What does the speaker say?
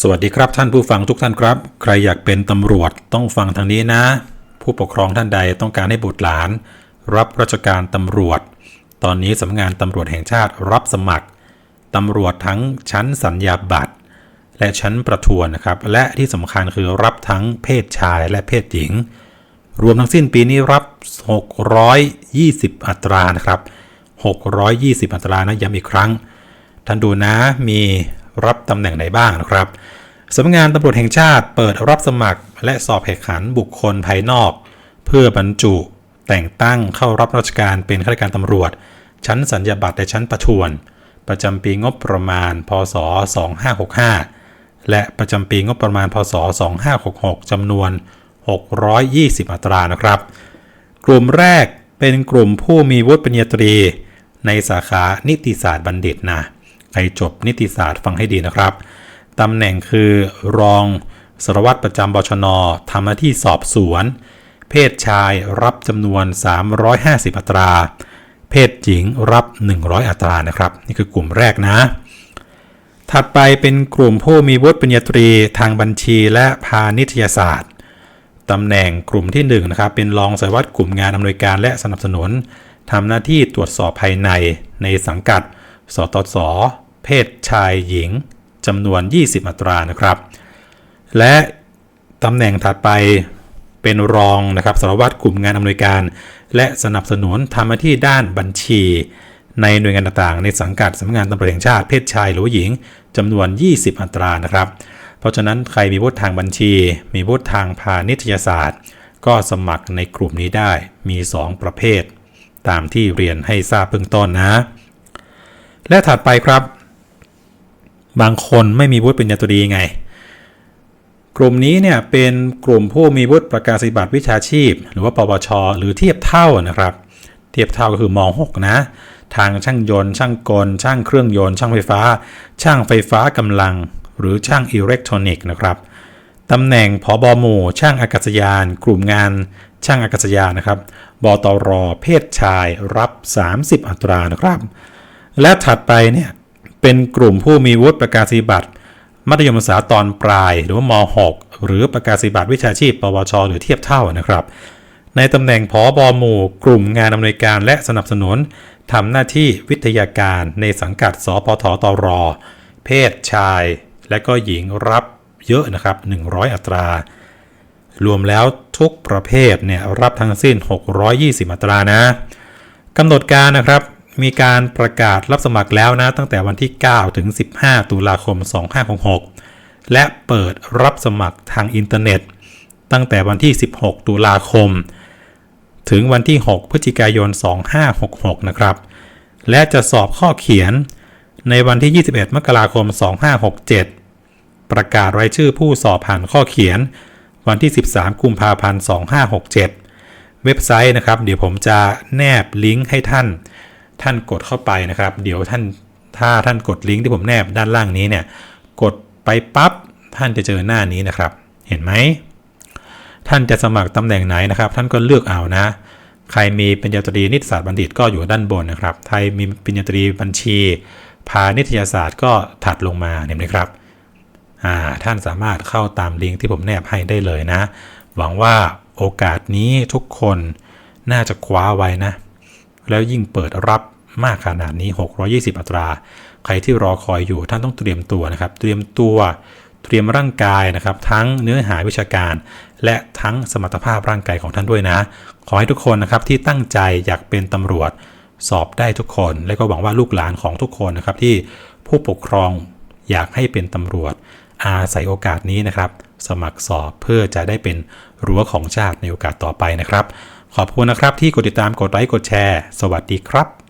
สวัสดีครับท่านผู้ฟังทุกท่านครับ ใครอยากเป็นตำรวจต้องฟังทางนี้นะ ผู้ปกครองท่านใดต้องการให้บุตรหลาน รับราชการตำรวจ ตอนนี้สำนักงานตำรวจแห่งชาติรับสมัครตำรวจทั้งชั้นสัญญาบัตร และชั้นประทวนนะครับ และที่สำคัญคือรับทั้งเพศชายและเพศหญิง รวมทั้งสิ้นปีนี้รับ 620 อัตรานะครับ 620 อัตรานะย้ำอีกครั้ง ท่านดูนะมี รับตำแหน่งไหนบ้างนะครับสำนักงานตำรวจแห่งชาติเปิดรับสมัคร และสอบแข่งขันบุคคลภายนอก เพื่อบรรจุแต่งตั้งเข้ารับราชการเป็นข้าราชการตำรวจ ชั้นสัญญาบัตรและชั้นประทวน ประจำปีงบประมาณ พศ 2565 และประจำปีงบประมาณ พศ 2566จำนวน 620 อัตรานะครับ กลุ่มแรกเป็นกลุ่มผู้มีวุฒิปริญญาตรี ในสาขานิติศาสตร์บัณฑิตนะ ใครจบนิติศาสตร์ฟังให้ดีนะครับตำแหน่งคือรองสารวัตรประจำบชนทำหน้าที่สอบสวน เพศชายรับจำนวน 350 อัตรา เพศหญิงรับ 100 อัตรานะครับ นี่คือกลุ่มแรกนะ ถัดไปเป็นกลุ่มผู้มีวุฒิปริญญาตรีทางบัญชีและพาณิชยศาสตร์ตำแหน่งกลุ่มที่1นะครับเป็นรองสารวัตรกลุ่มงานอำนวยการและสนับสนุนทำหน้าที่ตรวจสอบภายในในสังกัด สตส เพศชายหญิงจำนวน 20 อัตรานะครับ และตำแหน่งถัดไปเป็นรองนะครับสารวัตรกลุ่มงานอำนวยการ และสนับสนุนทำหน้าที่ด้านบัญชี ในหน่วยงานต่างๆ ในสังกัดสำนักงานตำรวจแห่งชาติเพศชายหรือหญิงจำนวน 20 อัตรานะครับ เพราะฉะนั้นใครมีวุฒิทางบัญชี มีวุฒิทางพาณิชยศาสตร์ ก็สมัครในกลุ่มนี้ได้มี 2 ประเภท ตามที่เรียนให้ทราบเบื้องต้นนะ และถัดไปครับ บางคนไม่มีวุฒิปริญญาตรีไง กลุ่มนี้เนี่ยเป็นกลุ่มผู้มีวุฒิประกาศนียบัตรวิชาชีพ หรือว่าปวช หรือเทียบเท่านะครับ เทียบเท่าก็คือม .6 นะ ทางช่างยนต์ ช่างกล ช่างเครื่องยนต์ ช่างไฟฟ้า ช่างไฟฟ้ากำลัง หรือช่างอิเล็กทรอนิกส์นะครับตำแหน่งผอบอหมู่ ช่างอากาศยาน กลุ่มงานช่างอากาศยานนะครับ บตร เพศชายรับ 30 อัตรานะครับ และถัดไปเนี่ย เป็นกลุ่มผู้มีวุฒิประกาศนียบัตร มัธยมศึกษาตอนปลาย หรือว่าม .6 หรือประกาศนียบัตรวิชาชีพ ปวช หรือเทียบเท่านะครับ ในตำแหน่งผอบอหมู่ กลุ่มงานอำนวยการและสนับสนุนทำหน้าที่วิทยาการในสังกัด สพทตร เพศชาย และก็หญิงรับเยอะนะครับ 100 อัตรา รวมแล้วทุกประเภทเนี่ยรับทั้งสิ้น 620 อัตรานะกำหนดการนะครับ มีการประกาศรับสมัครแล้วนะ ตั้งแต่วันที่ 9 ถึง 15 ตุลาคม 2566 และเปิดรับสมัครทางอินเทอร์เน็ต ตั้งแต่วันที่ 16 ตุลาคม ถึงวันที่ 6 พฤศจิกายน 2566 นะครับ และจะสอบข้อเขียนในวันที่ 21 มกราคม 2567 ประกาศรายชื่อผู้สอบผ่านข้อเขียน วันที่ 13 กุมภาพันธ์ 2567 เว็บไซต์นะครับ เดี๋ยวผมจะแนบลิงก์ให้ท่าน ท่านกดเข้าไปนะครับ เดี๋ยวท่านถ้าท่านกดลิงก์ที่ผมแนบด้านล่างนี้เนี่ย กดไปปั๊บท่านจะเจอหน้านี้นะครับ เห็นไหมท่านจะสมัครตำแหน่งไหนนะครับ ท่านก็เลือกเอานะ ใครมีปริญญาตรีนิติศาสตร์บัณฑิตก็อยู่ด้านบนนะครับใครมีปริญญาตรีบัญชี พาณิชยศาสตร์ก็ถัดลงมาเห็นไหมครับอ่าท่านสามารถเข้าตามลิงก์ที่ผมแนบให้ได้เลยนะ หวังว่าโอกาสนี้ทุกคนน่าจะคว้าไว้นะ แล้วยิ่งเปิดรับ มากขนาดนี้ 620 อัตรา ใครที่รอคอยอยู่ท่านต้องเตรียมตัวนะครับ เตรียมตัวเตรียมร่างกายนะครับ ทั้งเนื้อหาวิชาการ และทั้งสมรรถภาพร่างกายของท่านด้วยนะ ขอให้ทุกคนนะครับที่ตั้งใจอยากเป็นตำรวจสอบได้ทุกคน และก็หวังว่าลูกหลานของทุกคนนะครับที่ผู้ปกครองอยากให้เป็นตำรวจ อาศัยโอกาสนี้นะครับ สมัครสอบเพื่อจะได้เป็นรั้วของชาติในโอกาสต่อไปนะครับ ขอบคุณนะครับที่กดติดตามกดไลค์กดแชร์ สวัสดีครับ